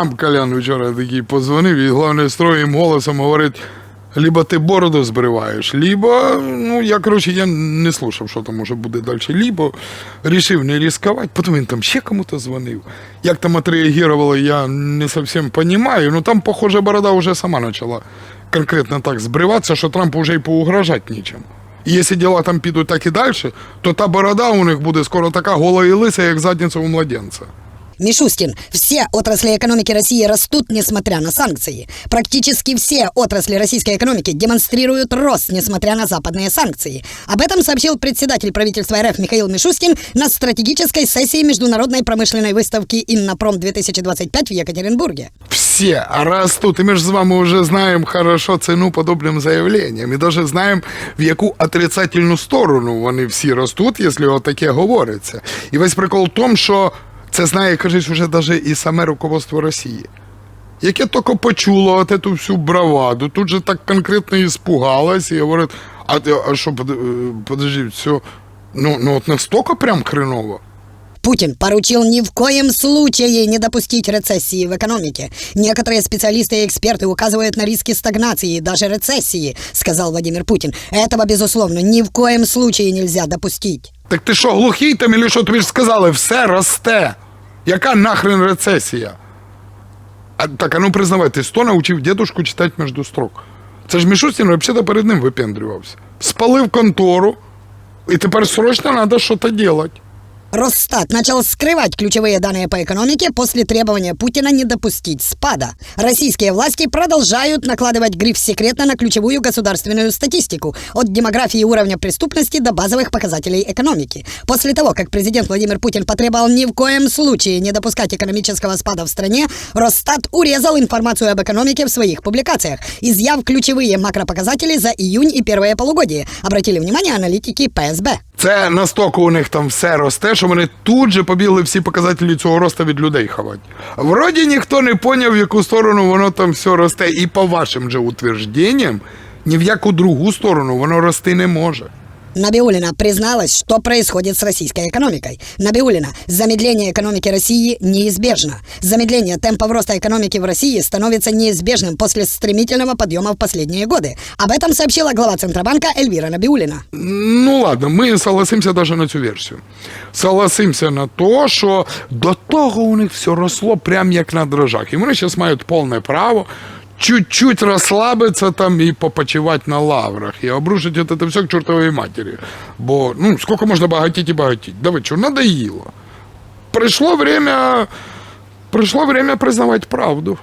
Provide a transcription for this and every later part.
Трамп Колян вчора такий позвонив і головне строгим голосом говорить. Либо ти бороду збриваєш, либо, ну, я, коротше, я не слушав, що там може буде далі. Либо рішив не ризикувати, потім він там ще кому-то дзвонив. Як там отреагувало, я не зовсім розумію. Ну там, похоже, борода вже сама почала конкретно так збриватися, що Трампу вже й поугрожати нічим. І якщо діла там підуть так і далі, то та борода у них буде скоро така гола і лиса, як задниця у младенця. Мишустин, все отрасли экономики России растут, несмотря на санкции. Практически все отрасли российской экономики демонстрируют рост, несмотря на западные санкции. Об этом сообщил председатель правительства РФ Михаил Мишустин на стратегической сессии Международной промышленной выставки «Иннопром-2025» в Екатеринбурге. Все растут, и же с вами уже знаем хорошо цену подобным заявлениям, и даже знаем, в яку отрицательну сторону вони всі ростуть, якщо отаке говориться. І весь прикол в тому, що це знає, кажуть, вже навіть і саме руководство Росії. Яке тільки почуло от эту всю браваду, тут же так конкретно испугалось і говорить, а, ти- а що, под- е, подожди, все, ну, ну от настільки прям хреново. Путин поручил ни в коем случае не допустить рецессии в экономике. Некоторые специалисты и эксперты указывают на риски стагнации и даже рецессии, сказал Владимир Путин. Этого, безусловно, ни в коем случае нельзя допустить. Так ти що, глухий там, і що тобі ж сказали, все росте. Яка нахрен рецесія? А, так, а ну признавай, ти сто навчив дідушку читати між строк. Це ж Мішустін взагалі перед ним випендрювався. Спалив контору, і тепер срочно треба щось робити. Росстат начал скрывать ключевые данные по экономике после требования Путина не допустить спада. Российские власти продолжают накладывать гриф «секретно» на ключевую государственную статистику от демографии уровня преступности до базовых показателей экономики. После того, как президент Владимир Путин потребовал ни в коем случае не допускать экономического спада в стране, Росстат урезал информацию об экономике в своих публикациях, изъяв ключевые макропоказатели за июнь и первое полугодие, обратили внимание аналитики ПСБ. Це настільки у них там все росте, що вони тут же побігли всі показателі цього росту від людей ховати. Вроді ніхто не поняв, в яку сторону воно там все росте. І по вашим же утвердженням, ні в яку другу сторону воно рости не може. Набиулина призналась, что происходит с российской экономикой. Набиулина, замедление экономики России неизбежно. Замедление темпов роста экономики в России становится неизбежным после стремительного подъема в последние годы. Об этом сообщила глава Центробанка Эльвира Набиулина. Ну ладно, ми согласимося навіть на цю версію. Согласимося на то, що до того у них все росло прям як на дрожжах. І вони зараз мають повне право чуть-чуть розслабитися там і попочивати на лаврах, і обрушити це все к чортовій матері. Бо ну, скільки можна багатіти і багатіти? Да ви що, надоїло. Прийшло время, прийшло время признавати правду.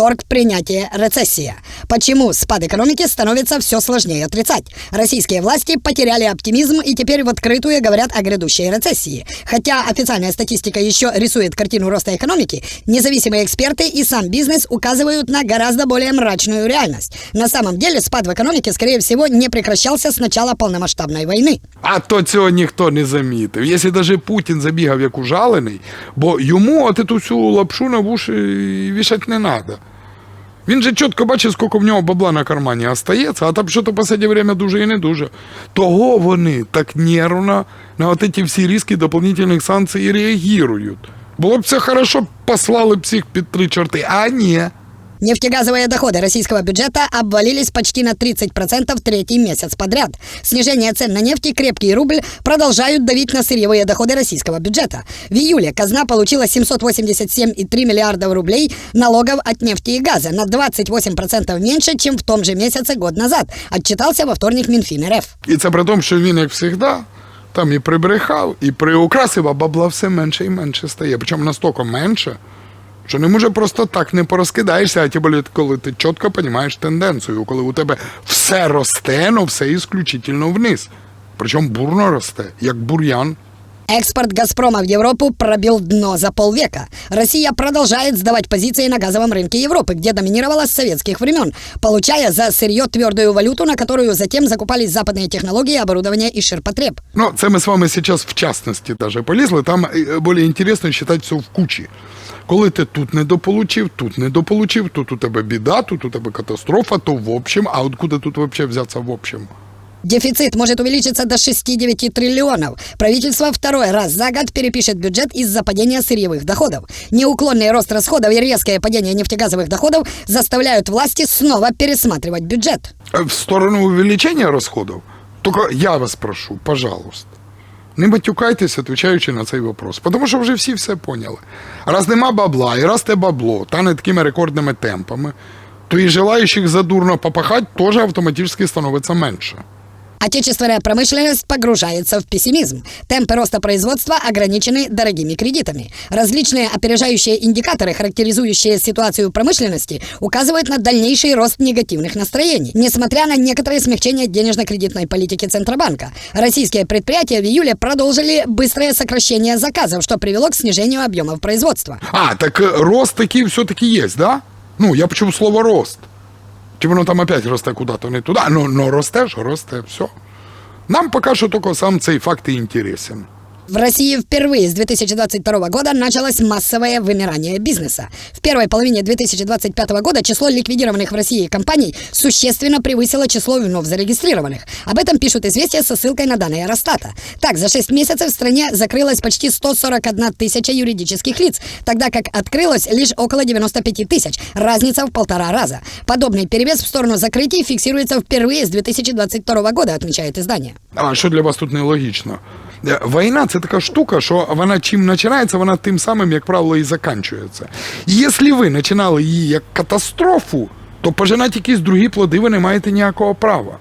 Торг принятия рецессия. Почему спад экономики становится все сложнее отрицать? Российские власти потеряли оптимизм и теперь в открытую говорят о грядущей рецессии. Хотя официальная статистика еще рисует картину роста экономики, независимые эксперты и сам бизнес указывают на гораздо более мрачную реальность. На самом деле спад в экономике, скорее всего, не прекращался с начала полномасштабной войны. А то цього ніхто не замітив. Якщо навіть Путін забігав як ужалений, бо йому от цю всю лапшу на вуші вішати не треба. Він же чітко бачить, скільки в нього бабла на кармані остається, а там що то останнє час дуже і не дуже. Того вони так нервно на от ці всі різкі дополнительних санкцій реагують. Було б це хорошо, послали б всіх під три чорти, а ні. Нефтегазовые доходы российского бюджета обвалились почти на 30% третий месяц подряд. Снижение цен на нефть и крепкий рубль продолжают давить на сырьевые доходы российского бюджета. В июле казна получила 787,3 миллиардов рублей налогов от нефти и газа, на 28% меньше, чем в том же месяце год назад, отчитался во вторник Минфин РФ. І це при тому, що він, як завжди, там і прибрехав, і приукрасив, а бабла все менше і менше стає. Причому настільки менше, що не може просто так не порозкидаєшся, а тим більше, коли ти чітко розумієш тенденцію, коли у тебе все росте, але все ісключительно вниз. Причому бурно росте, як бур'ян. Экспорт «Газпрома» в Европу пробил дно за полвека. Россия продолжает сдавать позиции на газовом рынке Европы, где доминировала с советских времен, получая за сырье твердую валюту, на которую затем закупались западные технологии, оборудование и ширпотреб. Ну, це ми з вами зараз в частності даже полізли. Там е, більш інтересно читати все в кучі. Коли ти тут недополучив, тут недополучив, тут у тебе біда, тут у тебе катастрофа, то в общем, а откуда тут взагалі взятися в общем? Дефицит может увеличиться до 6-9 триллионов. Правительство второй раз за год перепишет бюджет из-за падения сырьевых доходов. Неуклонный рост расходов и резкое падение нефтегазовых доходов заставляют власти снова пересматривать бюджет. Э, В сторону увеличения расходов? Только я вас прошу, пожалуйста. Не матюкайтесь, відповідаючи на цей вопрос. Тому що вже всі все поняли. Раз нема бабла, і раз те бабло тане такими рекордними темпами, то і желаючих задурно попахать теж автоматично становиться менше. Отечественная промышленность погружается в пессимизм. Темпы роста производства ограничены дорогими кредитами. Различные опережающие индикаторы, характеризующие ситуацию промышленности, указывают на дальнейший рост негативных настроений. Несмотря на некоторые смягчения денежно-кредитной политики Центробанка, российские предприятия в июле продолжили быстрое сокращение заказов, что привело к снижению объемов производства. А, так е, рост такий все-таки є, да? Ну, я почув слово рост. Чи воно там опять росте куди-то не туди? Ну, ну росте ж, росте, все. Нам поки що тільки сам цей факт і інтересен. В России впервые с 2022 года началось массовое вымирание бизнеса. В первой половине 2025 года число ликвидированных в России компаний существенно превысило число вновь зарегистрированных. Об этом пишут известия со ссылкой на данные Росстата. Так, за 6 месяцев в стране закрылось почти 141 тысяча юридических лиц, тогда как открылось лишь около 95 тысяч, разница в полтора раза. Подобный перевес в сторону закрытий фиксируется впервые с 2022 года, отмечает издание. А що для вас тут нелогічно? Е, Війна це така штука, що вона чим починається, вона тим самим, як правило, і закінчується. І якщо ви починали її як катастрофу, то пожинати якісь другі плоди ви не маєте ніякого права.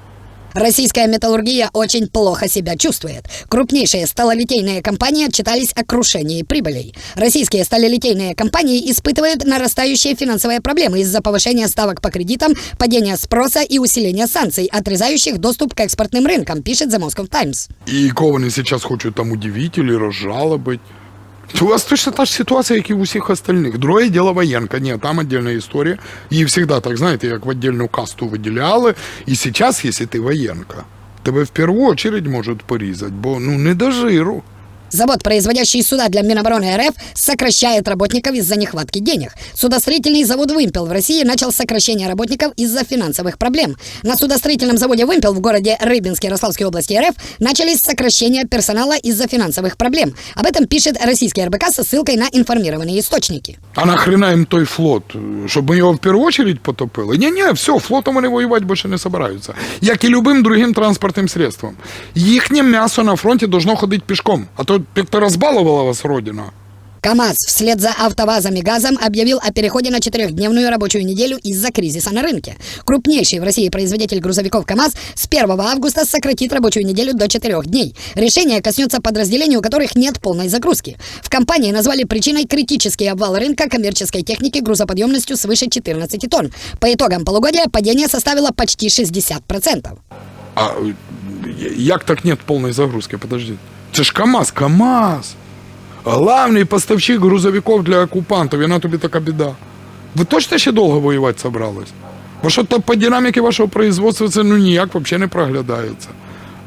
Российская металлургия очень плохо себя чувствует. Крупнейшие сталолитейные компании отчитались о крушении прибылей. Российские сталелитейные компании испытывают нарастающие финансовые проблемы из-за повышения ставок по кредитам, падения спроса и усиления санкций, отрезающих доступ к экспортным рынкам, пишет The Moscow Times. І кого вони зараз хочуть там удивити или розжалобити. У вас точно та ж ситуація, як і в усіх остальних. Друге діло воєнка. Ні, там отдельна історія. Її завжди, так знаєте, як в отдельну касту виділяли. І зараз, якщо ти воєнка, тебе в першу очередь можуть порізати, бо ну не до жиру. Завод, производящий суда для Минобороны РФ, сокращает работников из-за нехватки денег. Судостроительный завод «Вымпел» в России начал сокращение работников из-за финансовых проблем. На судостроительном заводе «Вымпел» в городе Рыбинске Ярославской области РФ начались сокращения персонала из-за финансовых проблем. Об этом пишет российский РБК со ссылкой на информированные источники. А нахрена їм той флот? Щоб ми його в першу очередь потопили? Ні, ні, все, флотом вони воювати більше не собираються. Як і любим другим транспортним средством. Їхнє м'ясо на фронті должно ходити пішком. А то як-то розбалувала вас родина. КАМАЗ вслед за АвтоВАЗом и ГАЗом объявил о переходе на четырехдневную рабочую неделю из-за кризиса на рынке. Крупнейший в России производитель грузовиков КАМАЗ с 1 августа сократит рабочую неделю до 4 дней. Решение коснется подразделений, у которых нет полной загрузки. В компании назвали причиной критический обвал рынка коммерческой техники грузоподъемностью свыше 14 тонн. По итогам полугодия падение составило почти 60%. А е, як так нет повної загрузки? Подожди. Це ж КАМАЗ, КАМАЗ. Главний поставщик грузовиків для окупантів, і на тобі така біда. Ви точно ще довго воювати собрались? Бо що то по динаміці вашого производства це ну ніяк взагалі не проглядається.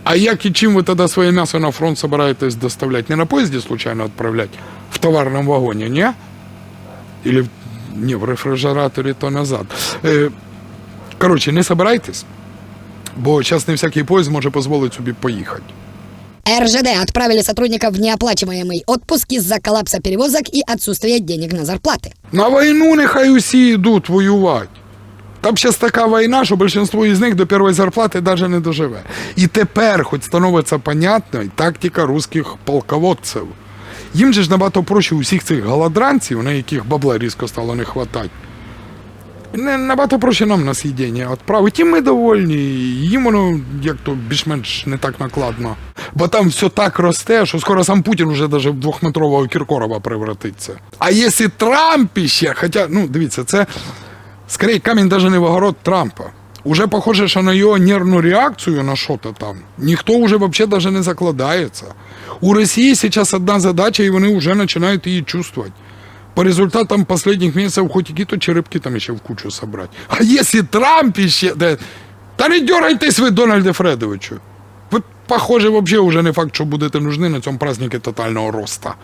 А як і чим ви тоді своє м'ясо на фронт собираєтесь доставляти? Не на поїзді случайно відправляти? В товарному вагоні, ні? Или ні, в рефрижераторі то назад. Е, коротше, не собирайтесь, бо зараз не всякий поїзд може дозволити собі поїхати. РЖД отправили сотрудников в неоплачиваемый отпуск из-за коллапса перевозок и отсутствия денег на зарплаты. На війну нехай усі йдуть воювати. Там зараз така війна, що більшість із них до першої зарплати навіть не доживе. І тепер, хоч становиться понятною, тактика русських полководців. Їм же ж набагато проще усіх цих голодранців, на яких бабла різко стало не хватати. Не, набагато проще нам на з'їдення відправити. І ми довольні, їм воно як то більш-менш не так накладно. Бо там все так росте, що скоро сам Путін уже даже в двохметрового Кіркорова превратиться. А якщо Трамп іще, хоча, ну дивіться, це скорее камінь даже не в огород Трампа. Уже похоже, що на його нервну реакцію на що-то там ніхто уже вообще даже не закладається. У Росії зараз одна задача, і вони вже починають її чувствувати. По результатам последних месяцев хоть какие-то черепки там еще в кучу собрать. А если Трамп еще... Да, та не дергайтесь ви, Дональде Фредовичу. Ви, похоже, вообще уже не факт, що будете нужны на цьому празднике тотального роста.